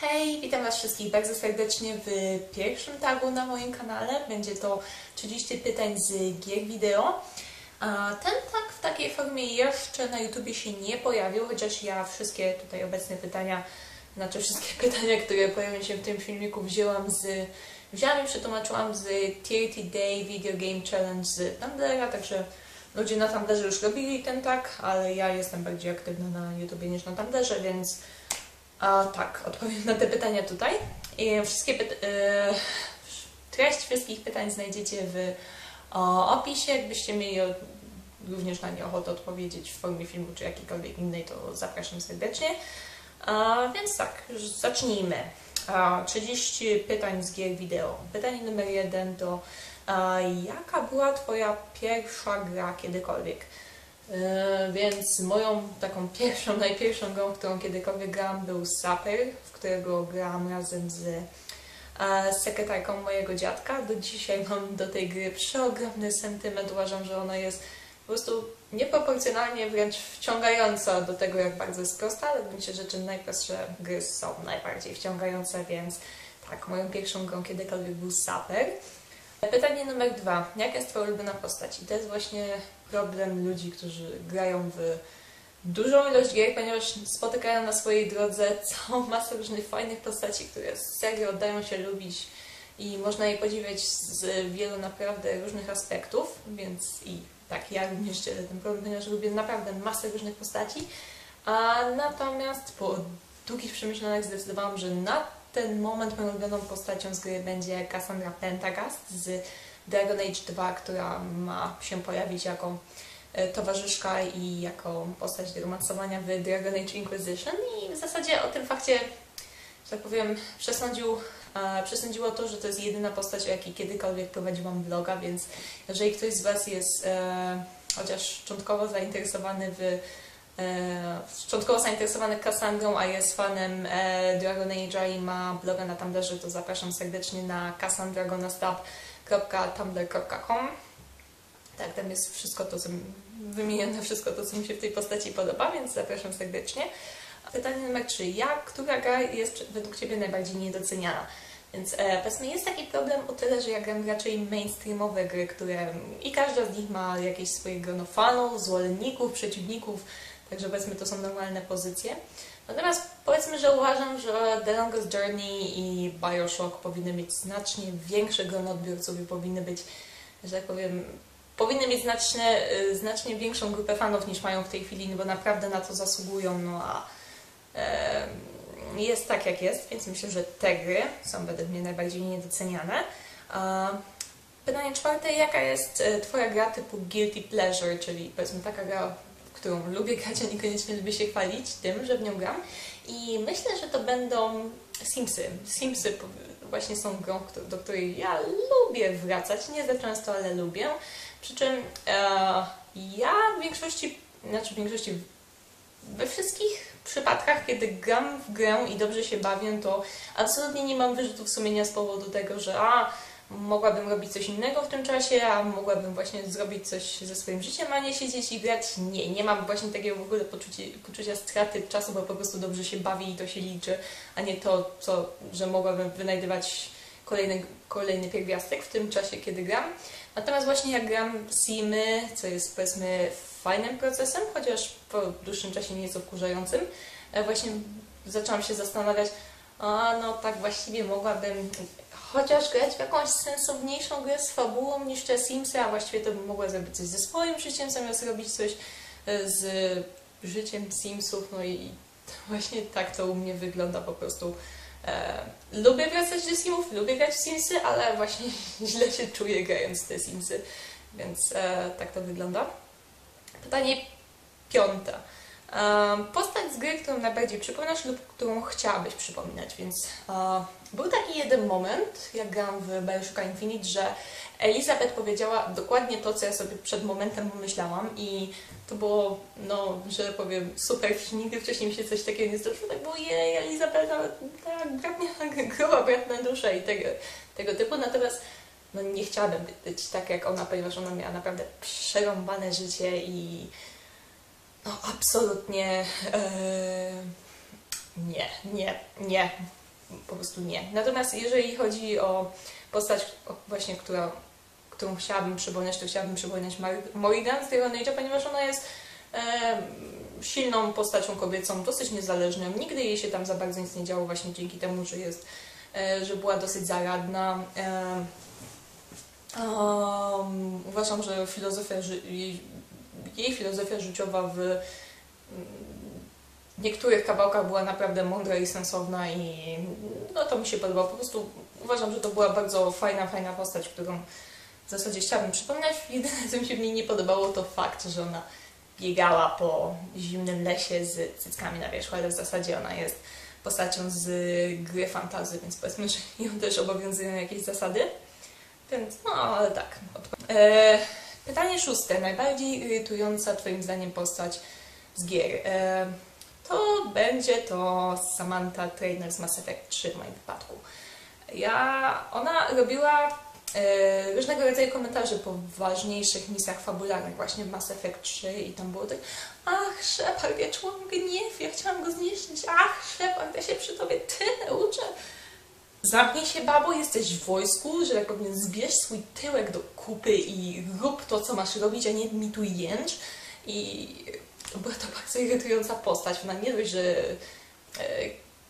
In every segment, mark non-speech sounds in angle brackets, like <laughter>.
Hej, witam Was wszystkich bardzo serdecznie w pierwszym tagu na moim kanale. Będzie to 30 pytań z gier wideo. Ten tag w takiej formie jeszcze na YouTubie się nie pojawił, chociaż ja wszystkie tutaj obecne pytania, znaczy wszystkie <laughs> pytania, które pojawią się w tym filmiku wzięłam z, wzięłam i przetłumaczyłam z 30 Day Video Game Challenge z Tumblra, także ludzie na Tumblrze już robili ten tag, ale ja jestem bardziej aktywna na YouTubie niż na Tumblrze, więc a, tak, odpowiem na te pytania tutaj. I wszystkie pyta e, treść wszystkich pytań znajdziecie w o, opisie. Jakbyście mieli o, również na nie ochotę odpowiedzieć w formie filmu czy jakiejkolwiek innej, to zapraszam serdecznie. A, więc tak, zacznijmy. A, 30 pytań z gier wideo. Pytanie numer jeden to a, jaka była Twoja pierwsza gra kiedykolwiek? E, więc moją taką pierwszą, <laughs> najpierwszą grą, którą kiedykolwiek grałam był Saper, w którego grałam razem z, e, sekretarką mojego dziadka. Do dzisiaj <laughs> mam do tej gry przeogromny sentyment. Uważam, że ona jest po prostu nieproporcjonalnie wręcz wciągająca do tego, jak bardzo jest prosta, ale w gruncie rzeczy najprostsze gry są najbardziej wciągające, więc tak, moją pierwszą grą kiedykolwiek był Saper. Pytanie numer dwa. Jaka jest Twoja ulubiona postać? I to jest właśnie problem ludzi, którzy grają w dużą ilość gier, ponieważ spotykają na swojej drodze całą masę różnych fajnych postaci, które serio oddają się lubić i można je podziwiać z wielu naprawdę różnych aspektów, więc i tak, ja również dzielę ten problem, ponieważ lubię naprawdę masę różnych postaci, a natomiast po długich przemyśleniach zdecydowałam, że na ten moment moją ulubioną postacią z gry będzie Cassandra Pentagast z Dragon Age 2, która ma się pojawić jako e, towarzyszka i jako postać do romansowania w Dragon Age Inquisition. I w zasadzie o tym fakcie, że tak powiem, przesądził, e, przesądziło to, że to jest jedyna postać, o jakiej kiedykolwiek prowadziłam vloga, więc jeżeli ktoś z Was jest e, chociaż szczątkowo zainteresowany w e, szczątkowo zainteresowany Cassandrą, a jest fanem e, Dragon Age'a i ma bloga na Tumblrze, to zapraszam serdecznie na cassandragonastab.tumblr.com Tak, tam jest wszystko to, co wymienione, <laughs> wszystko to, co mi się w tej postaci podoba, więc zapraszam serdecznie. Pytanie numer 3. Jak, która gra jest według Ciebie najbardziej niedoceniana? Więc e, powiedzmy, jest taki problem o tyle, że ja gram raczej mainstreamowe gry, które i każda z nich ma jakieś swoje grono fanów, zwolenników, przeciwników, także powiedzmy to są normalne pozycje. Natomiast powiedzmy, że uważam, że The Longest Journey i Bioshock powinny mieć znacznie większe grono odbiorców i powinny być, że tak powiem, powinny mieć znacznie, znacznie większą grupę fanów niż mają w tej chwili, no bo naprawdę na to zasługują, no a e, jest tak jak jest, więc myślę, że te gry są według mnie najbardziej niedoceniane. Pytanie czwarte, jaka jest e, Twoja gra typu guilty pleasure, czyli powiedzmy taka gra, którą lubię grać, a niekoniecznie lubię się chwalić tym, że w nią gram. I myślę, że to będą Simsy. Simsy właśnie są grą, do której ja lubię wracać, nie za często, ale lubię. Przy czym e, ja w większości, znaczy w większości, we wszystkich przypadkach, kiedy gram w grę i dobrze się bawię, to absolutnie nie mam wyrzutów sumienia z powodu tego, że a, mogłabym robić coś innego w tym czasie, a mogłabym właśnie zrobić coś ze swoim życiem, a nie siedzieć i grać. Nie, nie mam właśnie takiego w ogóle poczucia, poczucia straty czasu, bo po prostu dobrze się bawi i to się liczy, a nie to, co, że mogłabym wynajdywać kolejny, kolejny pierwiastek w tym czasie, kiedy gram. Natomiast właśnie jak gram Simy, co jest powiedzmy fajnym procesem, chociaż po dłuższym czasie nieco wkurzającym, właśnie zaczęłam się zastanawiać, a no tak właściwie mogłabym chociaż grać w jakąś sensowniejszą grę z fabułą niż te Simsy, a właściwie to bym mogła zrobić coś ze swoim życiem, zamiast robić coś z życiem Simsów, no i <laughs> właśnie tak to u mnie wygląda po prostu. E, lubię wracać do Simów, lubię grać w Simsy, ale właśnie <laughs> źle się czuję grając w te Simsy, więc e, tak to wygląda. Pytanie piąte. Postać z gry, którą najbardziej przypominasz lub którą chciałabyś przypominać, więc uh, był taki jeden moment, jak grałam w Bioshocka Infinite, że Elizabeth powiedziała dokładnie to, co ja sobie przed momentem pomyślałam i to było, no, że powiem, super, nigdy wcześniej mi się coś takiego nie zdarzyło, tak było, jej, Elizabeth, tak, bratnia, <laughs> groba, bratna dusza i tego, tego typu, natomiast no, nie chciałabym być tak jak ona, ponieważ ona miała naprawdę przerąbane życie i no absolutnie e, nie, nie, nie. po prostu nie. Natomiast jeżeli chodzi o postać właśnie, która, którą chciałabym przypomnieć, to chciałabym przypomnieć Morrigan z Dragon Age'a, ponieważ ona jest e, silną postacią kobiecą, dosyć niezależną. Nigdy jej się tam za bardzo nic nie działo właśnie dzięki temu, że jest, e, że była dosyć zaradna. Um, uważam, że filozofia, jej, jej filozofia życiowa w niektórych kawałkach była naprawdę mądra i sensowna i no to mi się podobało. Po prostu uważam, że to była bardzo fajna, fajna postać, którą w zasadzie chciałabym przypominać. <laughs> Jedyne, co mi się w niej nie podobało, to fakt, że ona biegała po zimnym lesie z cyckami na wierzchu, ale w zasadzie ona jest postacią z gry fantazy, więc powiedzmy, że <laughs> ją też obowiązują jakieś zasady. Więc, no, ale tak. E, pytanie szóste. Najbardziej irytująca Twoim zdaniem postać z gier. E, to będzie to Samantha Trainer z Mass Effect 3 w moim wypadku. Ja, ona robiła e, różnego rodzaju komentarze po ważniejszych misjach fabularnych właśnie w Mass Effect 3 i tam było tak ach Shepard, ja czułam gniew, ja chciałam go zniszczyć, ach Shepard, ja się przy tobie tyle uczę. Zamknij się, babo, jesteś w wojsku, że tak powiem, zbierz swój tyłek do kupy i rób to, co masz robić, a nie mi tu jęcz. I była to bardzo irytująca postać. Ona nie dość, że e,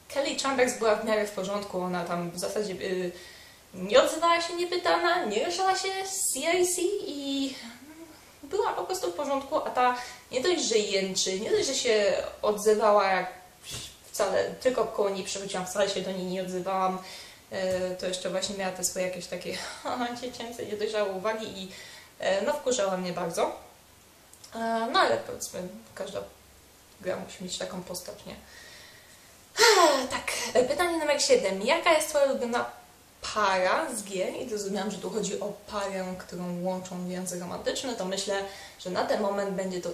Kelly Chambers była w miarę w porządku, ona tam w zasadzie e, nie odzywała się niepytana, nie ruszała się z CIC i była po prostu w porządku, a ta nie dość, że jęczy, nie dość, że się odzywała jak wcale, tylko koło niej przechodziłam, wcale się do niej nie odzywałam, to jeszcze właśnie miała te swoje jakieś takie <laughs> dziecięce, niedojrzałe uwagi i no wkurzała mnie bardzo. No ale powiedzmy, każda gra musi mieć taką postać, nie? Tak, pytanie numer 7. Jaka jest Twoja ulubiona para z gier? I zrozumiałam, że tu chodzi o parę, którą łączą więzy romantyczne, to myślę, że na ten moment będzie to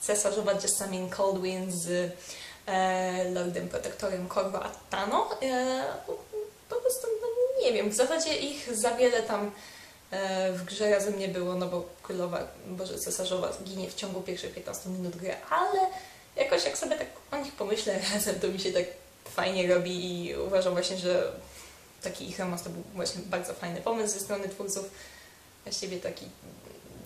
cesarzowa Jessamine Coldwin z e, Lordem Protektorem Corvo Attano. E, po prostu, no, nie wiem, w zasadzie ich za wiele tam E, w grze razem nie było, no bo królowa, boże cesarzowa ginie w ciągu pierwszych 15 minut gry, ale jakoś jak sobie tak o nich pomyślę <laughs> razem, to mi się tak fajnie robi i uważam właśnie, że taki ich romans to był właśnie bardzo fajny pomysł ze strony twórców. Właściwie taki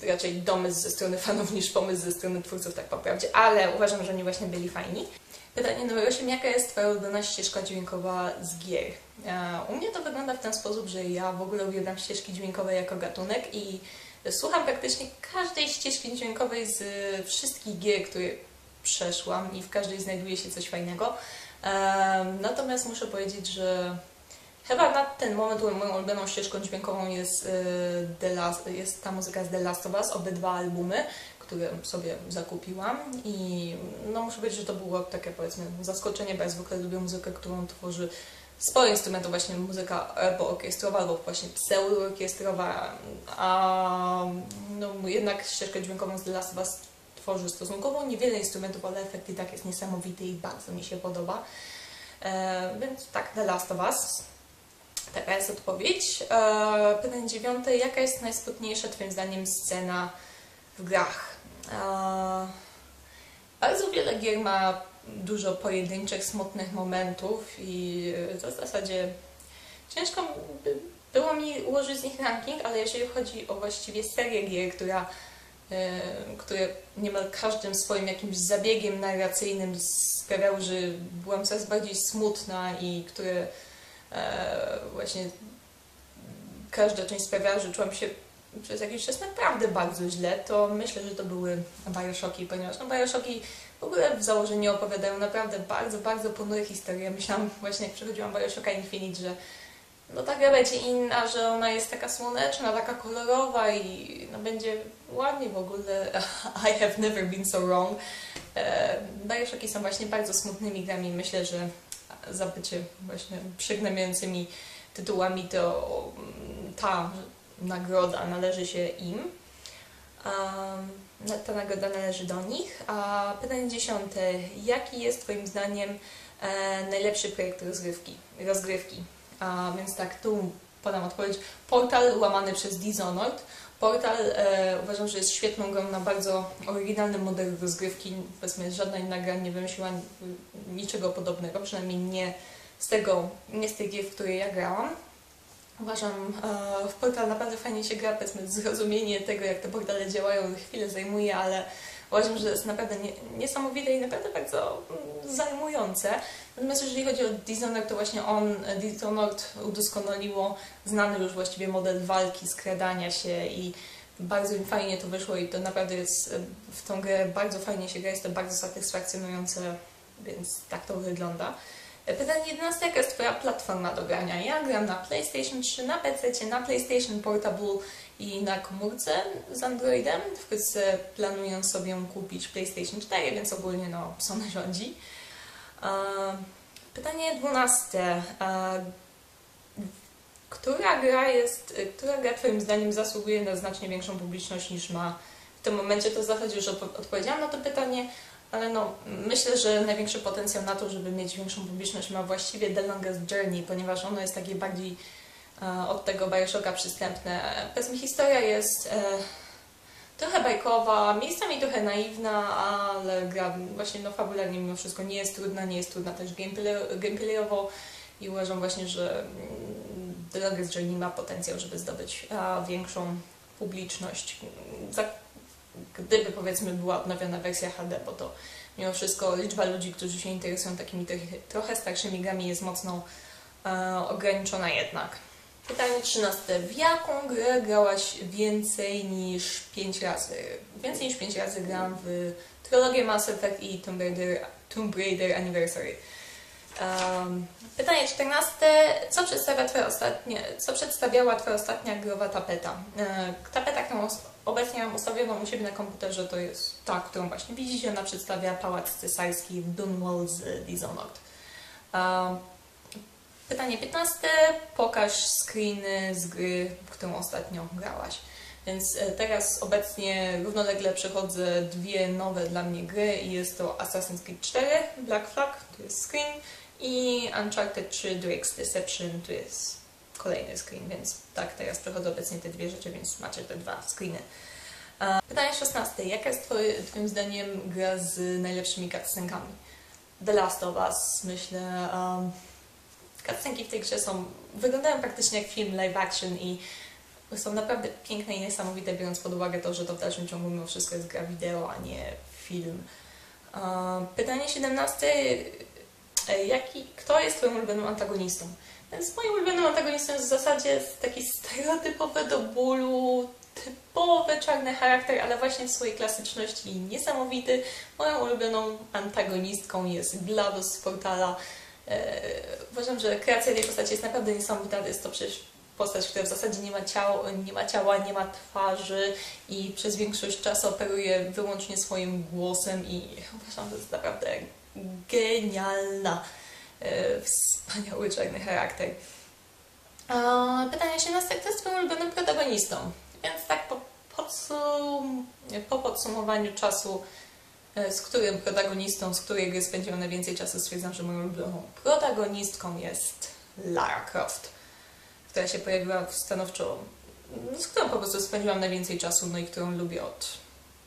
raczej domysł ze strony fanów niż pomysł ze strony twórców, tak po prawdzie, ale uważam, że oni właśnie byli fajni. Pytanie numer 8. Jaka jest Twoja ulubiona ścieżka dźwiękowa z gier? E, u mnie to wygląda w ten sposób, że ja w ogóle uwielbiam ścieżki dźwiękowe jako gatunek i słucham praktycznie każdej ścieżki dźwiękowej z wszystkich gier, które przeszłam i w każdej znajduje się coś fajnego. E, natomiast muszę powiedzieć, że chyba na ten moment moją ulubioną ścieżką dźwiękową jest, e, The Last, jest ta muzyka z The Last of Us, obydwa albumy, które sobie zakupiłam i no muszę powiedzieć, że to było takie powiedzmy zaskoczenie, bo ja zwykle lubię muzykę, którą tworzy sporo instrumentów, właśnie muzyka albo orkiestrowa, albo właśnie pseudo-orkiestrowa, a no, jednak ścieżkę dźwiękową z The Last of Us tworzy stosunkowo niewiele instrumentów, ale efekt i tak jest niesamowity i bardzo mi się podoba. E, więc tak, The Last of Us. Taka jest odpowiedź. E, pytanie dziewiąte. Jaka jest najsputniejsza Twoim zdaniem scena w grach? Bardzo wiele gier ma dużo pojedynczych, smutnych momentów i to w zasadzie ciężko było mi ułożyć z nich ranking, ale jeżeli chodzi o właściwie serię gier, która, e, które niemal każdym swoim jakimś zabiegiem narracyjnym sprawiały, że byłam coraz bardziej smutna i które e, właśnie każda część sprawiała, że czułam się przez jakiś czas naprawdę bardzo źle, to myślę, że to były Bioshocki, ponieważ no Bioshocki w ogóle w założeniu opowiadają naprawdę bardzo, bardzo ponury historie. Myślałam właśnie, jak przechodziłam Bioshocka Infinite, że no ta gra będzie inna, że ona jest taka słoneczna, taka kolorowa i no, będzie ładnie w ogóle. <laughs> I have never been so wrong. E, Bioshocki są właśnie bardzo smutnymi grami. Myślę, że za bycie właśnie przygnębiającymi tytułami to ta nagroda należy się im. ta nagroda należy do nich. A pytanie dziesiąte. Jaki jest Twoim zdaniem e, najlepszy projekt rozgrywki? rozgrywki? A więc tak, tu podam odpowiedź. Portal łamany przez Dishonored. Portal e, uważam, że jest świetną grą na bardzo oryginalny model rozgrywki. Powiedzmy, żadna inna gra nie wymyśliła niczego podobnego, przynajmniej nie z tego, nie z tej gier, w której ja grałam. Uważam, e, w portal naprawdę fajnie się gra, powiedzmy, zrozumienie tego, jak te portale działają, chwilę zajmuje, ale uważam, że jest naprawdę nie, niesamowite i naprawdę bardzo mm, zajmujące. Natomiast jeżeli chodzi o Dishonored, to właśnie on, Dishonored udoskonaliło znany już właściwie model walki, skradania się i bardzo im fajnie to wyszło i to naprawdę jest w tą grę bardzo fajnie się gra, jest to bardzo satysfakcjonujące, więc tak to wygląda. Pytanie 11. Jaka jest Twoja platforma do grania? Ja gram na PlayStation 3, na PC, na PlayStation Portable i na komórce z Androidem. Wkrótce planuję sobie kupić PlayStation 4, więc ogólnie no, Sony rządzi. Pytanie 12. Która gra jest, która gra Twoim zdaniem zasługuje na znacznie większą publiczność niż ma w tym momencie? To w zasadzie już odpowiedziałam na to pytanie, ale no, myślę, że największy potencjał na to, żeby mieć większą publiczność ma właściwie The Longest Journey, ponieważ ono jest takie bardziej e, od tego Bioshocka przystępne. Powiedzmy, historia jest e, trochę bajkowa, miejscami trochę naiwna, ale gra właśnie no, fabularnie mimo wszystko nie jest trudna, nie jest trudna też gameplayowo i uważam właśnie, że mm, The Longest Journey ma potencjał, żeby zdobyć a, większą publiczność. Za, gdyby powiedzmy była odnowiona wersja HD, bo to mimo wszystko liczba ludzi, którzy się interesują takimi trochę starszymi grami jest mocno e, ograniczona jednak. Pytanie 13. W jaką grę grałaś więcej niż 5 razy? Więcej niż 5 razy grałam w trylogię Mass Effect i Tomb Raider, Tomb Raider Anniversary. Um, pytanie 14. Co, przedstawia twoje ostatnie, co przedstawiała Twoja ostatnia growa tapeta? E, tapeta, którą obecnie mam ustawioną u siebie na komputerze, to jest ta, którą właśnie widzicie. Ona przedstawia pałac cesarski w Dunwall z Dishonored. Um, pytanie 15. Pokaż screeny z gry, w którą ostatnio grałaś. Więc e, teraz obecnie równolegle przechodzę dwie nowe dla mnie gry i jest to Assassin's Creed 4, Black Flag, to jest screen i Uncharted 3 Drake's Deception, to jest kolejny screen, więc tak, teraz przechodzę obecnie te dwie rzeczy, więc macie te dwa screeny. Pytanie 16. Jaka jest twoje, Twoim zdaniem gra z najlepszymi cutscenkami? The Last of Us, myślę. Um, cutscenki w tej grze są, wyglądają praktycznie jak film live action i są naprawdę piękne i niesamowite, biorąc pod uwagę to, że to w dalszym ciągu mimo wszystko jest gra wideo, a nie film. Pytanie 17. E, jaki, kto jest Twoim ulubionym antagonistą? Więc moim ulubionym antagonistą jest w zasadzie taki stereotypowy do bólu, typowy czarny charakter, ale właśnie w swojej klasyczności niesamowity. Moją ulubioną antagonistką jest GLaDOS z Portala. E, uważam, że kreacja tej postaci jest naprawdę niesamowita. Jest to przecież postać, która w zasadzie nie ma, ciała, nie ma ciała, nie ma twarzy i przez większość czasu operuje wyłącznie swoim głosem i uważam, że jest naprawdę genialna, e, wspaniały czarny charakter. Pytanie 18. Kto jest Twoim ulubionym protagonistą? Więc tak po, podsum po podsumowaniu czasu, e, z którym protagonistą, z której spędziłam najwięcej czasu, stwierdzam, że moją ulubioną protagonistką jest Lara Croft która się pojawiła stanowczo, z którą po prostu spędziłam najwięcej czasu, no i którą lubię od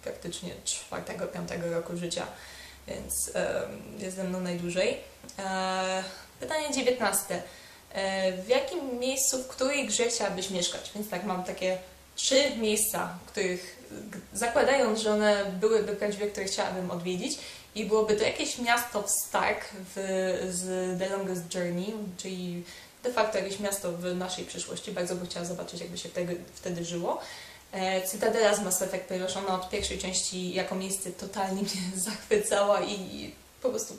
praktycznie czwartego, piątego roku życia, więc jest ze mną najdłużej. E, pytanie dziewiętnaste. E, w jakim miejscu, w której grze chciałabyś mieszkać? Więc tak, mam takie trzy miejsca, których zakładając, że one byłyby prawdziwe, które chciałabym odwiedzić i byłoby to jakieś miasto w Stark w, z The Longest Journey, czyli de facto jakieś miasto w naszej przyszłości. Bardzo bym chciała zobaczyć, jakby się wtedy, wtedy żyło. E, Cytadela z Mass Effect, ona od pierwszej części jako miejsce totalnie mnie <laughs> zachwycała i po prostu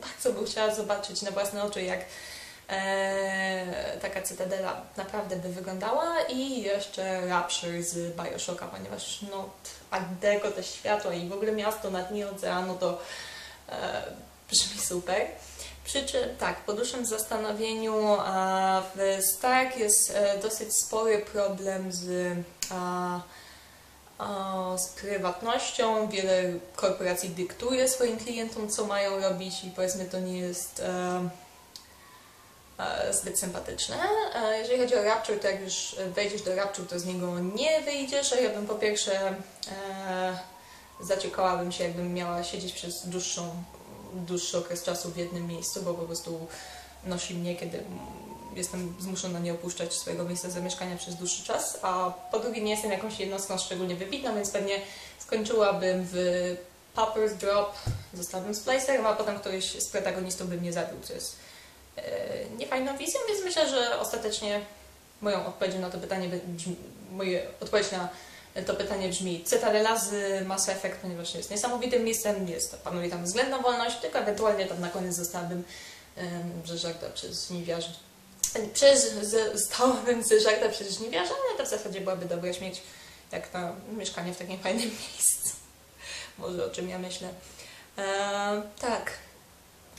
bardzo bym chciała zobaczyć na własne oczy, jak e, taka cytadela naprawdę by wyglądała i jeszcze Rapture z Bioshocka, ponieważ no, Art te światła i w ogóle miasto na dnie oceanu to e, brzmi super. Przy czym tak, po dłuższym zastanowieniu w Stark jest e, dosyć spory problem z, z prywatnością. Wiele korporacji dyktuje swoim klientom, co mają robić i powiedzmy to nie jest e, e, zbyt sympatyczne. Jeżeli chodzi o Rapture, to jak już wejdziesz do Rapture, to z niego nie wyjdziesz, a ja bym po pierwsze zaciekałabym się, jakbym miała siedzieć przez dłuższą dłuższy okres czasu w jednym miejscu, bo po prostu nosi mnie, kiedy jestem zmuszona nie opuszczać swojego miejsca zamieszkania przez dłuższy czas, a po drugie nie jestem jakąś jednostką szczególnie wybitną, więc pewnie skończyłabym w Popper's Drop, zostałabym Splicerem, a potem któryś z protagonistów by mnie zabił, co jest e, niefajną wizją, więc myślę, że ostatecznie moją odpowiedzią na to pytanie brzmi, moje odpowiedź na to pytanie brzmi Cytadela z Mass Effect, ponieważ jest niesamowitym miejscem, jest, panuje tam względna wolność, tylko ewentualnie tam na koniec zostałabym um, zeżarta przez żniwiarzy. Przez, zostałabym zeżarta przez żniwiarza, ale to w zasadzie byłaby dobra śmieć, jak na mieszkanie w takim <laughs> fajnym miejscu. Może o czym ja myślę. Eee, tak.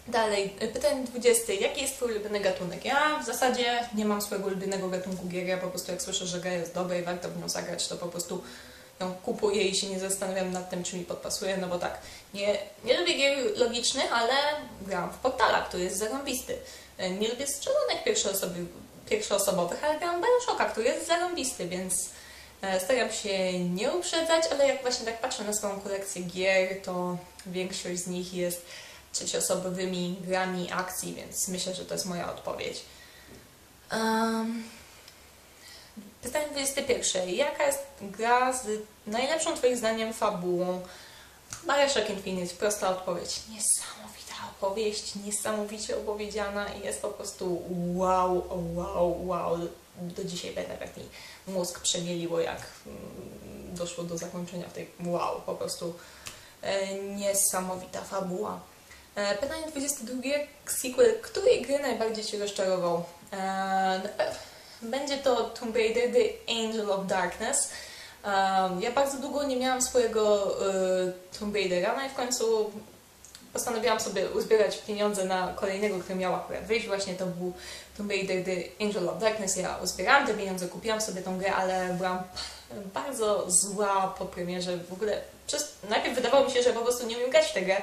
Dalej, pytanie 20. Jaki jest Twój ulubiony gatunek? Ja w zasadzie nie mam swojego ulubionego gatunku gier. Ja po prostu jak słyszę, że gra jest dobra i warto w nią zagrać, to po prostu ją kupuję i się nie zastanawiam nad tym, czy mi podpasuje, no bo tak, nie, nie lubię gier logicznych, ale gram w Portala, który jest zarąbisty. Nie lubię strzelanek pierwszoosobowych, ale gram w Bioshocka, który jest zarąbisty, więc e, staram się nie uprzedzać, ale jak właśnie tak patrzę na swoją kolekcję gier, to większość z nich jest trzecioosobowymi grami akcji, więc myślę, że to jest moja odpowiedź. Um, pytanie 21. Jaka jest gra z najlepszą Twoim zdaniem fabułą? Bioshock Infinite, prosta odpowiedź. Niesamowita opowieść, niesamowicie opowiedziana i jest po prostu wow, wow, wow. Do dzisiaj będę jak mi mózg przemieliło, jak mm, doszło do zakończenia w tej wow, po prostu e, niesamowita fabuła. E, pytanie 22. Sequel. Której gry najbardziej Cię rozczarował? E, będzie to Tomb Raider The Angel of Darkness. E, ja bardzo długo nie miałam swojego Tomb Raidera, no i w końcu postanowiłam sobie uzbierać pieniądze na kolejnego, który miał akurat wyjść. Właśnie to był Tomb Raider The Angel of Darkness. Ja uzbierałam te pieniądze, kupiłam sobie tą grę, ale byłam bardzo zła po premierze. W ogóle przez... najpierw wydawało mi się, że po prostu nie umiem grać w tę grę,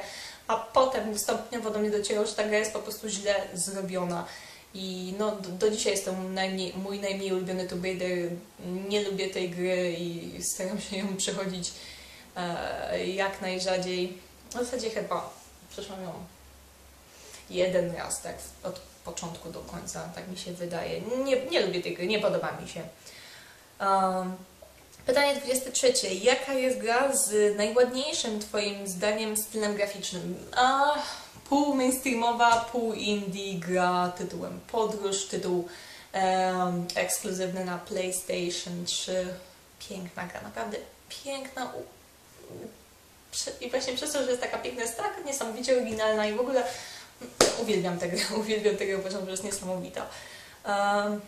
a potem stopniowo do mnie docierało, że ta gra jest po prostu źle zrobiona. I no, do, do dzisiaj jest to najmniej, mój najmniej ulubiony Tomb Raider. Nie lubię tej gry i staram się ją przechodzić e, jak najrzadziej. W zasadzie chyba przeszłam ją jeden raz, tak od początku do końca, tak mi się wydaje. Nie, nie lubię tej gry, nie podoba mi się. Um, Pytanie 23. Jaka jest gra z najładniejszym Twoim zdaniem stylem graficznym? A, pół mainstreamowa, pół indie gra tytułem Podróż, tytuł um, ekskluzywny na PlayStation 3. Piękna gra, naprawdę piękna. I właśnie przez to, że jest taka piękna, jest tak niesamowicie oryginalna i w ogóle uwielbiam tę grę, <laughs> uwielbiam tę grę, uważam, że jest niesamowita. Um,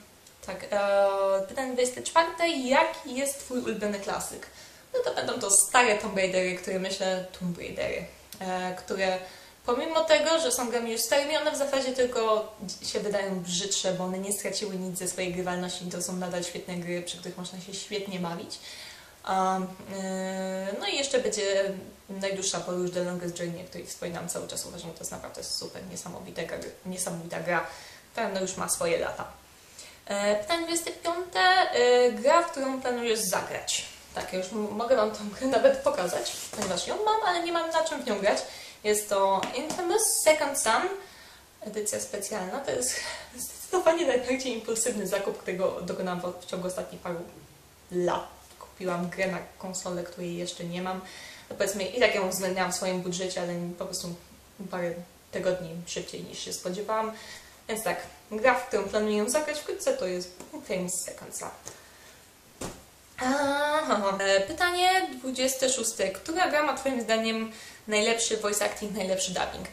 tak, e, pytanie 24. Jaki jest Twój ulubiony klasyk? No to będą to stare Tomb Raidery, które myślę Tomb Raidery, e, które pomimo tego, że są grami już starymi, one w zasadzie tylko się wydają brzydsze, bo one nie straciły nic ze swojej grywalności, to są nadal świetne gry, przy których można się świetnie bawić. Um, no i jeszcze będzie najdłuższa podróż The Longest Journey, o której wspominam cały czas. Uważam, że to jest naprawdę super niesamowita, niesamowita gra, która no już ma swoje lata. E, pytanie 25. E, gra, w którą planujesz zagrać. Tak, ja już mogę Wam tą grę nawet pokazać, ponieważ ją mam, ale nie mam na czym w nią grać. Jest to Infamous Second Son, edycja specjalna. To jest zdecydowanie najbardziej impulsywny zakup, którego dokonałam w ciągu ostatnich paru lat. Kupiłam grę na konsolę, której jeszcze nie mam. No powiedzmy, i tak ją uwzględniałam w swoim budżecie, ale po prostu parę tygodni szybciej niż się spodziewałam. Więc tak, gra, w którą planuję zagrać wkrótce, to jest Famous Second Son. E, pytanie 26. Która gra ma Twoim zdaniem najlepszy voice acting, najlepszy dubbing?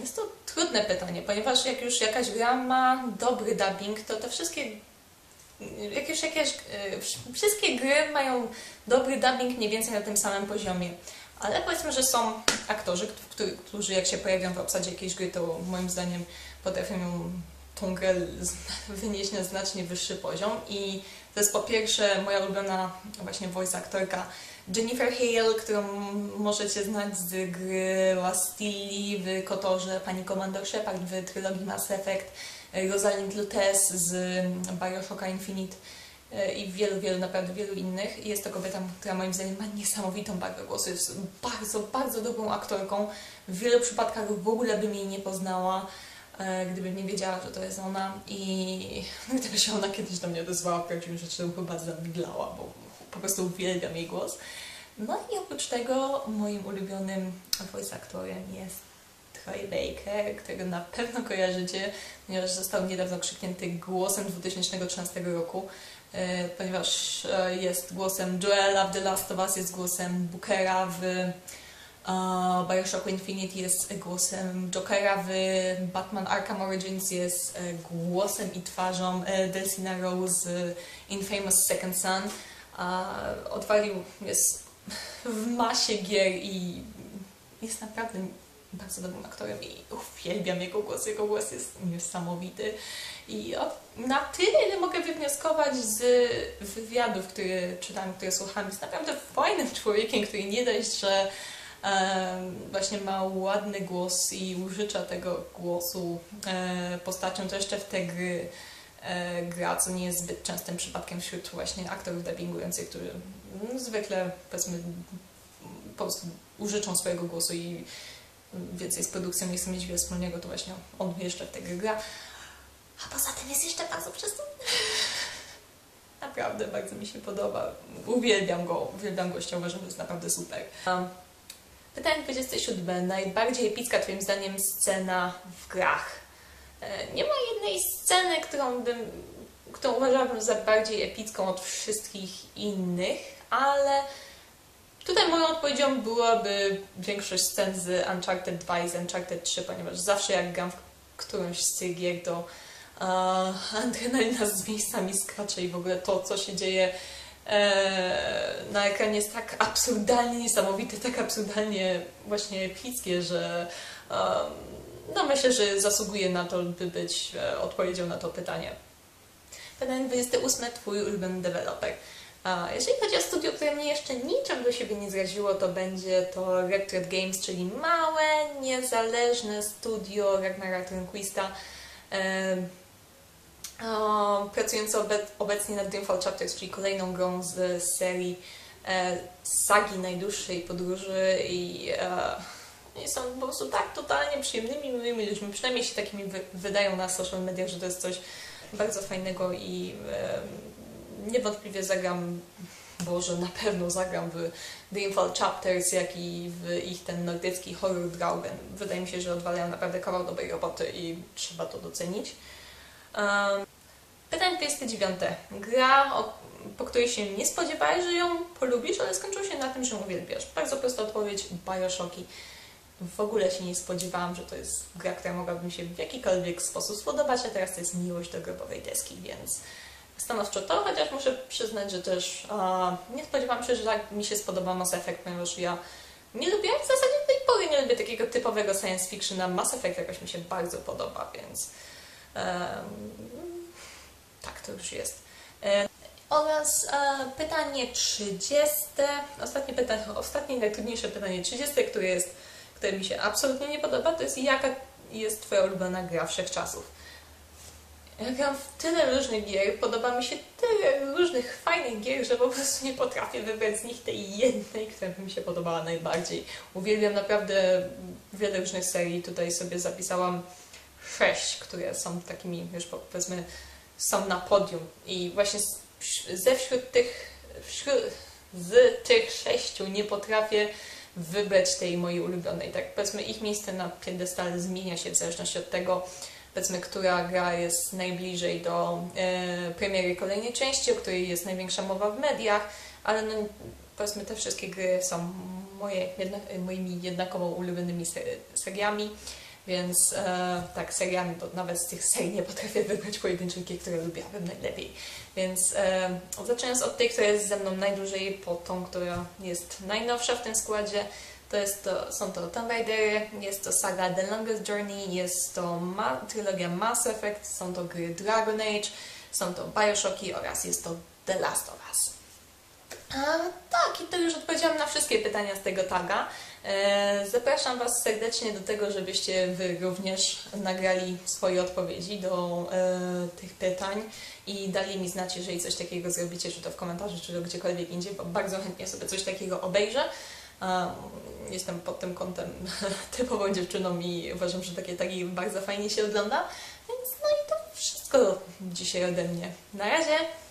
Jest to trudne pytanie, ponieważ jak już jakaś gra ma dobry dubbing, to te wszystkie jak już jakieś, e, wszystkie gry mają dobry dubbing mniej więcej na tym samym poziomie. Ale powiedzmy, że są aktorzy, którzy jak się pojawią w obsadzie jakiejś gry, to moim zdaniem potrafią tą grę <laughs> wynieść na znacznie wyższy poziom i to jest po pierwsze moja ulubiona właśnie voice aktorka Jennifer Hale, którą możecie znać z gry Last w Kotorze, Pani Komandor Shepard w trylogii Mass Effect, Rosalind Lutes z Bioshocka Infinite e, i wielu, wielu, naprawdę wielu innych. Jest to kobieta, która moim zdaniem ma niesamowitą barwę głosu, jest bardzo, bardzo dobrą aktorką. W wielu przypadkach w ogóle bym jej nie poznała. E, gdybym nie wiedziała, że to jest ona i <laughs> gdyby się ona kiedyś do mnie odezwała w prawdziwym rzeczy, to chyba zamigłała, bo po prostu uwielbiam jej głos. No i oprócz tego moim ulubionym voice aktorem jest Troy Baker, którego na pewno kojarzycie, ponieważ został niedawno krzyknięty głosem 2013 roku, e, ponieważ e, jest głosem Joela w The Last of Us, jest głosem Bookera w uh, Bioshock Infinite, jest głosem Jokera w Batman Arkham Origins, jest e, głosem i twarzą Delcina Rose in Famous Second Son. Odwalił, jest w masie gier i jest naprawdę bardzo dobrym aktorem i uwielbiam jego głos. Jego głos jest niesamowity. I na tyle, ile mogę wywnioskować z wywiadów, które czytam, które słucham, jest naprawdę fajnym człowiekiem, który nie dość, że właśnie ma ładny głos i użycza tego głosu e, postacią, to jeszcze w te gry e, gra, co nie jest zbyt częstym przypadkiem wśród właśnie aktorów dubbingujących, którzy zwykle powiedzmy po prostu użyczą swojego głosu i więcej z produkcją nie chcę mieć wiele wspólnego, to właśnie on jeszcze w tego gra. A poza tym jest jeszcze bardzo przystojny. Naprawdę bardzo mi się podoba. Uwielbiam go, uwielbiam gościa, uważam, że jest naprawdę super. Pytanie 27. Najbardziej epicka Twoim zdaniem scena w grach? E, nie ma jednej sceny, którą bym, którą uważałabym za bardziej epicką od wszystkich innych, ale Tutaj moją odpowiedzią byłaby większość scen z Uncharted 2 i z Uncharted 3, ponieważ zawsze jak gram w którąś z tych gier, to uh, adrenalina z miejscami skacze i w ogóle to, co się dzieje na ekranie jest tak absurdalnie niesamowite, tak absurdalnie właśnie epickie, że no myślę, że zasługuje na to, by być e, odpowiedzią na to pytanie. Pytanie 28. Twój ulubiony deweloper. Jeżeli chodzi o studio, które mnie jeszcze niczym do siebie nie zraziło, to będzie to Red Games, czyli małe, niezależne studio Ragnara Turnquista, pracujące obec, obecnie nad Dreamfall Chapters, czyli kolejną grą z serii e, sagi najdłuższej podróży i e, są po prostu tak totalnie przyjemnymi, miłymi ludźmi. Przynajmniej się takimi wy, wydają na social mediach, że to jest coś bardzo fajnego i e, niewątpliwie zagram, Boże, na pewno zagram w Dreamfall Chapters, jak i w ich ten nordycki horror Draugen. Wydaje mi się, że odwalają naprawdę kawał dobrej roboty i trzeba to docenić. Pytanie 29. Gra, po której się nie spodziewałeś, że ją polubisz, ale skończyło się na tym, że ją uwielbiasz. Bardzo prosta odpowiedź, Bioshocki. W ogóle się nie spodziewałam, że to jest gra, która mogłaby mi się w jakikolwiek sposób spodobać, a teraz to jest miłość do grobowej deski, więc stanowczo to, chociaż muszę przyznać, że też nie spodziewałam się, że tak mi się spodoba Mass Effect, ponieważ ja nie lubię, w zasadzie do tej pory nie lubię takiego typowego science fiction, a Mass Effect jakoś mi się bardzo podoba, więc tak to już jest. Oraz e, pytanie 30, ostatnie, pytanie, ostatnie najtrudniejsze pytanie 30, które, jest, które mi się absolutnie nie podoba, to jest jaka jest Twoja ulubiona gra wszechczasów? Ja gram w tyle różnych gier, podoba mi się tyle różnych fajnych gier, że po prostu nie potrafię wybrać z nich tej jednej, która by mi się podobała najbardziej. Uwielbiam naprawdę wiele różnych serii. Tutaj sobie zapisałam sześć, które są takimi, już powiedzmy, są na podium. I właśnie ze wśród tych, wśród, z tych sześciu nie potrafię wybrać tej mojej ulubionej. Tak powiedzmy, ich miejsce na piedestale zmienia się w zależności od tego, powiedzmy, która gra jest najbliżej do e, premiery kolejnej części, o której jest największa mowa w mediach, ale no, powiedzmy te wszystkie gry są moje, jedna, moimi jednakowo ulubionymi seriami, więc e, tak, seriami, bo nawet z tych serii nie potrafię wybrać pojedynczych które lubiłabym najlepiej. Więc e, zaczynając od tej, która jest ze mną najdłużej, po tą, która jest najnowsza w tym składzie, to jest to, są to Tomb Raidery, jest to saga The Longest Journey, jest to ma trylogia Mass Effect, są to gry Dragon Age, są to Bioshocki oraz jest to The Last of Us. A, tak, i to już odpowiedziałam na wszystkie pytania z tego taga. E, zapraszam Was serdecznie do tego, żebyście Wy również nagrali swoje odpowiedzi do e, tych pytań i dali mi znać, jeżeli coś takiego zrobicie, czy to w komentarzu, czy to gdziekolwiek indziej, bo bardzo chętnie sobie coś takiego obejrzę. Um, jestem pod tym kątem <laughs> typową dziewczyną i uważam, że takie taki bardzo fajnie się ogląda. Więc no i to wszystko dzisiaj ode mnie. Na razie!